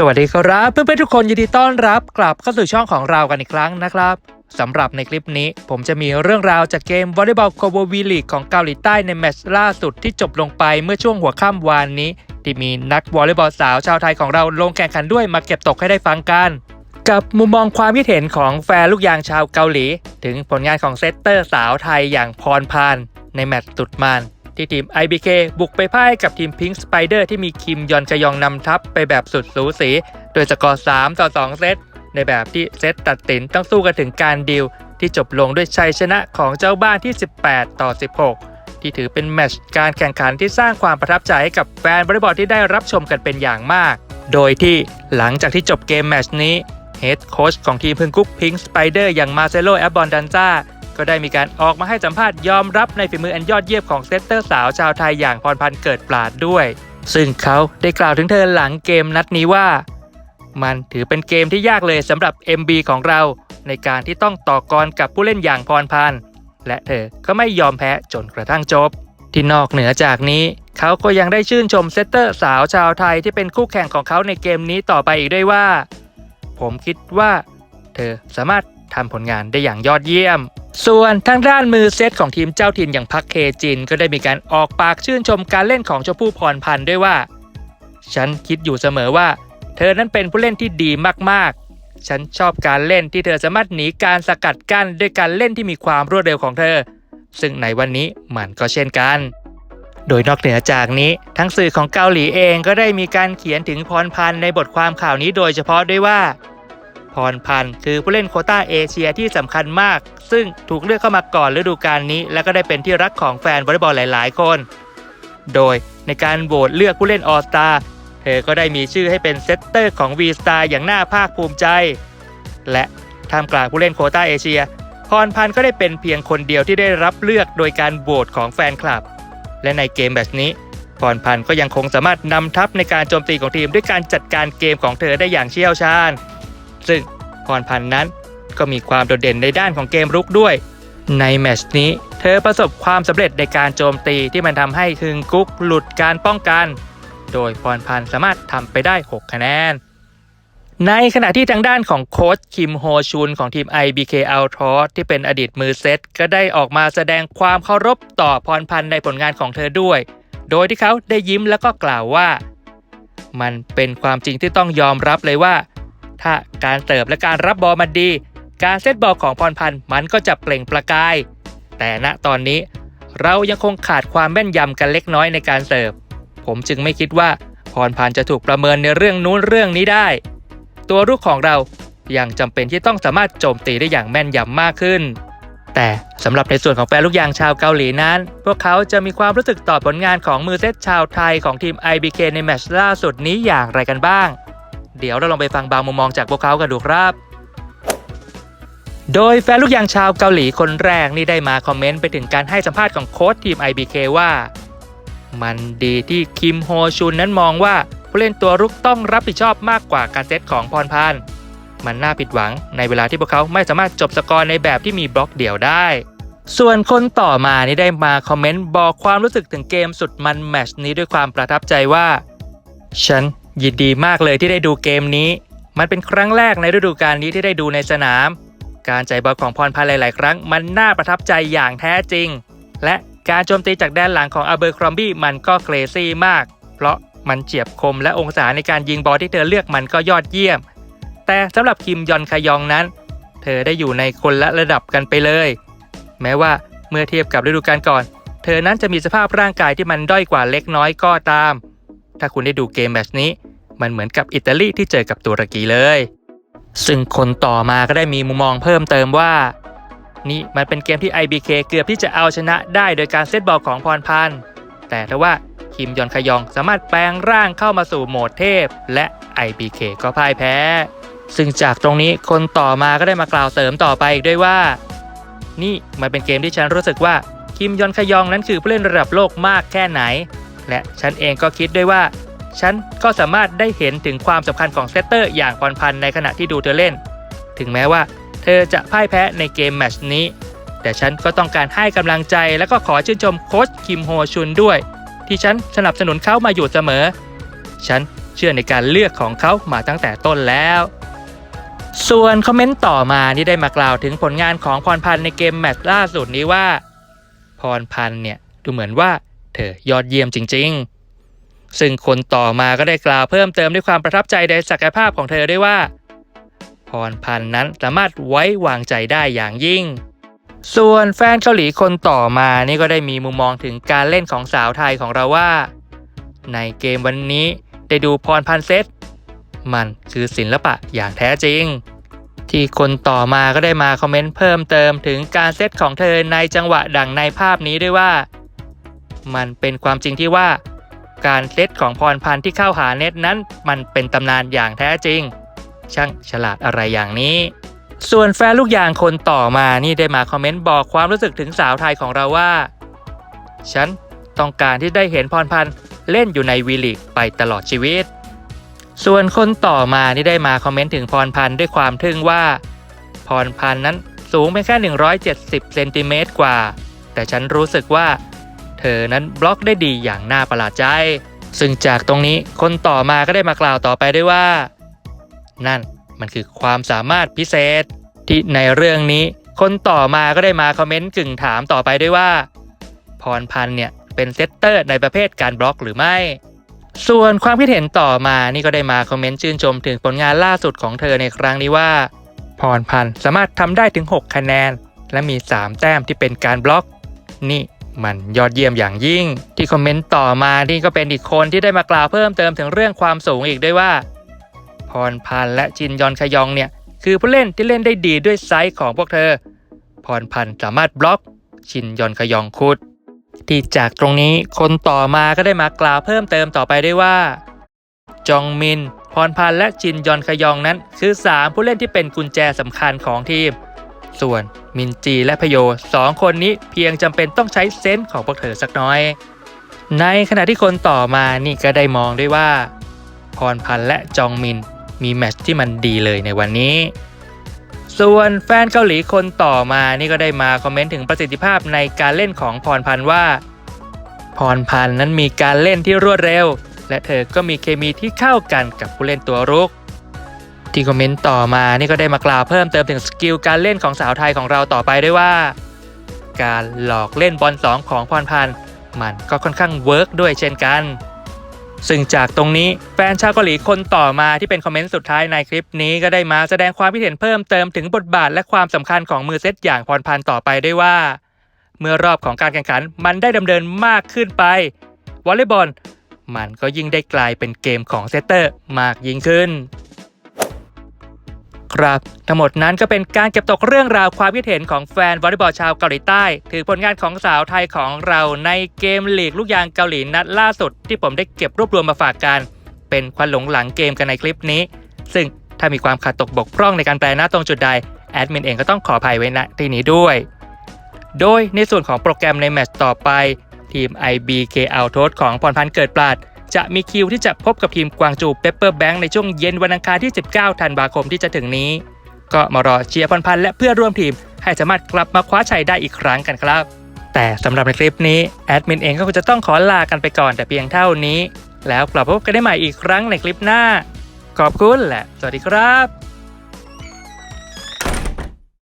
สวัสดีครับ เพื่อนๆทุกคนยินดีต้อนรับกลับเข้าสู่ช่องของเรากันอีกครั้งนะครับสำหรับในคลิปนี้ผมจะมีเรื่องราวจากเกมวอลเลย์บอลโคโบวีลีกของเกาหลีใต้ในแมตช์ล่าสุดที่จบลงไปเมื่อช่วงหัวค่ำวานนี้ ที่มีนักวอลเลย์บอลสาวชาวไทยของเราลงแข่งขันด้วยมาเก็บตกให้ได้ฟังกัน กับมุมมองความคิดเห็นของแฟนลูกยางชาวเกาหลี ถึงผลงานของเซตเตอร์สาวไทยอย่างพรพานในแมตช์สุดมัน ที่ทีม IBK บุกไปพ่ายกับทีม Pink Spider ที่มีคิมยอนกยองนำทัพไปแบบสุดสูสีโดยสกอร์3ต่อ2เซตในแบบที่เซตตัดสินต้องสู้กันถึงการดิวที่จบลงด้วยชัยชนะของเจ้าบ้านที่ 18 ต่อ 16 ที่ถือเป็นแมตช์การแข่งขันที่สร้างความประทับใจให้กับแฟนบอลเลย์บอลที่ได้รับชมกันเป็นอย่างมาก โดยที่หลังจากที่จบเกมแมตช์นี้เฮดโค้ชของทีมพึ่งกุ๊กพิงค์สไปเดอร์อย่างมาเซโลแอบบอนดันซ่า ก็ได้มีการออกมาให้สัมภาษณ์ยอมรับในฝีมืออันยอดเยี่ยมของเซตเตอร์สาวชาวไทยอย่างพรพันธ์เกิดปราดด้วย ซึ่งเขาได้กล่าวถึงเธอหลังเกมนัดนี้ว่า มันถือเป็นเกมที่ยากเลยสำหรับ MB ของเรา ในการที่ต้องต่อกรกับผู้เล่นอย่างพรพันธ์และเธอก็ไม่ยอมแพ้จนกระทั่งจบ ที่นอกเหนือจากนี้ เขาก็ยังได้ชื่นชมเซตเตอร์สาวชาวไทยที่เป็นคู่แข่งของเขาในเกมนี้ต่อไปอีกด้วยว่า ผมคิดว่า เธอสามารถ ทำผลงานได้อย่างยอดเยี่ยม ส่วนทางด้านมือเซตของทีมเจ้าถิ่นอย่างพักเคจิน ก็ได้มีการออกปากชื่นชมการเล่นของชมพู่พรพันธ์ด้วยว่า ฉันคิดอยู่เสมอว่า เธอนั้นเป็นผู้เล่นที่ดีมากๆ ฉันชอบการเล่นที่เธอสามารถหนีการสกัดกั้นด้วยการเล่นที่มีความรวดเร็วของเธอ ซึ่งในวันนี้มันก็เช่นกันโดยนอกเหนือจากนี้ ทั้งสื่อของเกาหลีเองก็ได้มีการเขียนถึงพรพันธ์ในบทความข่าวนี้โดยเฉพาะด้วยว่า รพันธ์ คือผู้เล่นโคต้าเอเชียที่สำคัญมาก ซึ่งถูกเลือกเข้ามาก่อนฤดูกาลนี้ และก็ได้เป็นที่รักของแฟนวอลเลย์บอลหลาย ๆ คน โดยในการโหวตเลือกผู้เล่นออสตาเธอก็ได้มีชื่อให้เป็นเซตเตอร์ของ V Star อย่างน่าภาคภูมิใจ และท่ามกลางผู้เล่นโคต้าเอเชียพรพันธ์ก็ได้เป็นเพียงคนเดียวที่ได้รับเลือกโดยการโหวตของแฟนคลับ และในเกมแบบนี้พรพันธ์ก็ยังคงสามารถนำทัพในการโจมตีของทีมด้วยการจัดการเกมของเธอได้อย่างเชี่ยวชาญ ซึ่งพรพันธ์นั้นก็มีความโดดเด่นในด้านของเกมรุกด้วย ในแมชนี้เธอประสบความสำเร็จในการโจมตีที่มันทำให้ฮึงกุ๊กหลุดการป้องกัน โดยพรพันธ์สามารถทำไปได้ 6 คะแนน ในขณะที่ทางด้านของโค้ชคิมโฮชุนของทีม IBK u l t r a ที่เป็นอดีตมือเซต ก็ได้ออกมาแสดงความเคารพต่อพรพันธ์ในผลงานของเธอด้วย โดยที่เขาได้ยิ้มแล้วก็กล่าวว่า มันเป็นความจริงที่ต้องยอมรับเลยว่า ถ้าการเติบและการรับบอลมันดี การเซตบอลของพรพันธ์มันก็จะเปล่งประกาย แต่ณตอนนี้เรายังคงขาดความแม่นยำกันเล็กน้อยในการเสิร์ฟ ผมจึงไม่คิดว่าพรพันธ์จะถูกประเมินในเรื่องนู้นเรื่องนี้ได้ ตัวรุกของเรายังจำเป็นที่ต้องสามารถโจมตีได้อย่างแม่นยำมากขึ้น แต่สำหรับในส่วนของแฟนลูกยางชาวเกาหลีนั้น พวกเขาจะมีความรู้สึกต่อผลงานของมือเซตชาวไทยของทีม IBK ในแมตช์ล่าสุดนี้อย่างไรกันบ้าง เดี๋ยวเราลองไปฟังบางมุมมองจากพวกเขากันดูครับ โดยแฟนลูกยางชาวเกาหลีคนแรกนี่ได้มาคอมเมนต์ไปถึงการให้สัมภาษณ์ของโค้ชทีม IBK ว่า มันดีที่คิมโฮชุนนั้นมองว่าผู้เล่นตัวรุกต้องรับผิดชอบมากกว่าการเซตของพรพันธ์มันน่าผิดหวังในเวลาที่พวกเขาไม่สามารถจบสกอร์ในแบบที่มีบล็อกเดี่ยวได้ ส่วนคนต่อมานี่ได้มาคอมเมนต์บอกความรู้สึกถึงเกมสุดมันแมชนี้ด้วยความประทับใจว่า ฉัน ยินดีมากเลยที่ได้ดูเกมนี้ มันเป็นครั้งแรกในฤดูกาลนี้ที่ได้ดูในสนาม การจ่ายบอลของพรพันธ์หลาย ๆ ครั้ง มันน่าประทับใจอย่างแท้จริง และการโจมตีจากแดนหลังของอาเบอร์ครอมบี้มันก็เครซี่มาก เพราะมันเฉียบคมและองศาในการยิงบอลที่เธอเลือกมันก็ยอดเยี่ยม แต่สำหรับคิมยอนคยองนั้น เธอได้อยู่ในคนละระดับกันไปเลย แม้ว่าเมื่อเทียบกับฤดูกาลก่อน เธอนั้นจะมีสภาพร่างกายที่มันด้อยกว่าเล็กน้อยก็ตาม ถ้าคุณได้ดูเกมแมชนี้ มันเหมือนกับอิตาลีที่เจอกับตุรกีเลย ซึ่งคนต่อมาก็ได้มีมุมมองเพิ่มเติมว่า นี่มันเป็นเกมที่ IBK เกือบที่จะเอาชนะได้โดยการเซตบอลของพรพันธ์แต่ถ้าว่าคิมยอนคยองสามารถแปลงร่างเข้ามาสู่โหมดเทพ และ IBK ก็พ่ายแพ้ ซึ่งจากตรงนี้คนต่อมาก็ได้มากล่าวเสริมต่อไปอีกด้วยว่า นี่มันเป็นเกมที่ฉันรู้สึกว่าคิมยอนคยองนั้นคือผู้เล่นระดับโลกมากแค่ไหน และฉันเองก็คิดด้วยว่า ฉันก็สามารถได้เห็นถึงความสำคัญของเซตเตอร์อย่างพรพันในขณะที่ดูเธอเล่น ถึงแม้ว่า เธอจะพ่ายแพ้ในเกมแมชนี้ แต่ฉันก็ต้องการให้กำลังใจและก็ขอชื่นชมโค้ชคิมโฮชุนด้วย ที่ฉันสนับสนุนเขามาอยู่เสมอ ฉันเชื่อในการเลือกของเขามาตั้งแต่ต้นแล้ว ส่วนคอมเมนต์ต่อมาที่ได้มากล่าวถึงผลงานของพรพันในเกมแมตช์ล่าสุดนี้ว่า พรพันเนี่ยดูเหมือนว่า เธอยอดเยี่ยมจริง ๆ ซึ่งคนต่อมาก็ได้กล่าวเพิ่มเติมด้วยความประทับใจในศักยภาพของเธอด้วยว่า พรพันธ์นั้นสามารถไว้วางใจได้อย่างยิ่ง ส่วนแฟนเกาหลีคนต่อมานี่ก็ได้มีมุมมองถึงการเล่นของสาวไทยของเราว่า ในเกมวันนี้ได้ดูพรพันธ์เซตมันคือศิลปะอย่างแท้จริง ที่คนต่อมาก็ได้มาคอมเมนต์เพิ่มเติมถึงการเซตของเธอในจังหวะดังในภาพนี้ด้วยว่า มันเป็นความจริงที่ว่า การเซตของพรพันธ์ที่เข้าหาเน็ตนั้น มันเป็นตำนานอย่างแท้จริง ช่างฉลาดอะไรอย่างนี้ ส่วนแฟนลูกยางคนต่อมานี่ได้มาคอมเมนต์บอกความรู้สึกถึงสาวไทยของเราว่า ฉันต้องการที่ได้เห็นพรพันธ์เล่นอยู่ในวีลีกไปตลอดชีวิต ส่วนคนต่อมานี่ได้มาคอมเมนต์ถึงพรพันธ์ด้วยความทึ่งว่า พรพันธ์นั้นสูงเพียงแค่ 170 เซนติเมตรกว่า แต่ฉันรู้สึกว่า เธอนั้นบล็อกได้ดีอย่างน่าประหลาดใจ ซึ่งจากตรงนี้คนต่อมาก็ได้มากล่าวต่อไปด้วยว่า นั่นมันคือความสามารถพิเศษ ที่ในเรื่องนี้ คนต่อมาก็ได้มาคอมเมนต์กึ่งถามต่อไปด้วยว่า พรพันธ์เนี่ยเป็นเซตเตอร์ในประเภทการบล็อกหรือไม่ ส่วนความคิดเห็นต่อมานี่ก็ได้มาคอมเมนต์ชื่นชมถึงผลงานล่าสุดของเธอในครั้งนี้ว่า พรพันธ์สามารถทำได้ถึง 6 คะแนน และมี 3 แต้มที่เป็นการบล็อก นี่ มันยอดเยี่ยมอย่างยิ่ง ที่คอมเมนต์ต่อมานี่ก็เป็นอีกคนที่ได้มากล่าวเพิ่มเติมถึงเรื่องความสูงอีกด้วยว่า พรพันธ์และจินยอนคยองเนี่ย คือผู้เล่นที่เล่นได้ดีด้วยไซส์ของพวกเธอ พรพันธ์สามารถบล็อก ชินยอนคยองคุด ที่จากตรงนี้คนต่อมาก็ได้มากล่าวเพิ่มเติมต่อไปได้ว่า จองมิน พรพันธ์และจินยอนคยองนั้น คือ 3 ผู้เล่นที่เป็นกุญแจสำคัญของทีม ส่วนมินจีและพโยสองคนนี้เพียงจำเป็นต้องใช้เซนส์ของพวกเธอสักน้อย ในขณะที่คนต่อมานี่ก็ได้มองด้วยว่า พรพันธ์และจองมินมีแมตช์ที่มันดีเลยในวันนี้ ส่วนแฟนเกาหลีคนต่อมานี่ก็ได้มาคอมเมนต์ถึงประสิทธิภาพในการเล่นของพรพันธ์ว่า พรพันธ์นั้นมีการเล่นที่รวดเร็ว และเธอก็มีเคมีที่เข้ากันกับผู้เล่นตัวรุก ที่คอมเมนต์ต่อมานี่ก็ได้มากล่าวเพิ่มเติมถึงสกิลการเล่นของสาวไทยของเราต่อไปด้วยว่า การหลอกเล่นบอลสองของพรพันธ์มันก็ค่อนข้างเวิร์กด้วยเช่นกัน ซึ่งจากตรงนี้แฟนชาวเกาหลีคนต่อมาที่เป็นคอมเมนต์สุดท้ายในคลิปนี้ก็ได้มาแสดงความคิดเห็นเพิ่มเติมถึงบทบาทและความสำคัญของมือเซตอย่างพรพันธ์ต่อไปได้ว่า เมื่อรอบของการแข่งขันมันได้ดำเนินมากขึ้นไปวอลเลย์บอลมันก็ยิ่งได้กลายเป็นเกมของเซตเตอร์มากยิ่งขึ้น ครับ ทั้งหมดนั้นก็เป็นการเก็บตกเรื่องราวความคิดเห็นของแฟนวอลเลย์บอลชาวเกาหลีใต้ถึงผลงานของสาวไทยของเราในเกมลีกลูกยางเกาหลีนัดล่าสุด ที่ผมได้เก็บรวบรวมมาฝากกัน เป็นควันหลงหลังเกมกันในคลิปนี้ ซึ่งถ้ามีความขาดตกบกพร่องในการแปลหน้าตรงจุดใดแอดมินเองก็ต้องขออภัยไว้ณที่นี้ด้วย โดยในส่วนของโปรแกรมในแมตช์ต่อไปทีม IBK o u t o s ของพรพันธ์เกิดปราด จะมีคิวที่จะพบกับทีมกวางจูเปเปอร์แบงค์ในช่วงเย็นวันอังคารที่ 19 ธันวาคมที่จะถึงนี้ ก็มารอเชียร์พรพันและเพื่อร่วมทีม ให้สามารถกลับมาคว้าชัยได้อีกครั้งกันครับ แต่สำหรับในคลิปนี้แอดมินเองก็จะต้องขอลากันไปก่อนแต่เพียงเท่านี้ แล้วกลับพบกันได้ใหม่อีกครั้งในคลิปหน้า ขอบคุณและสวัสดีครับ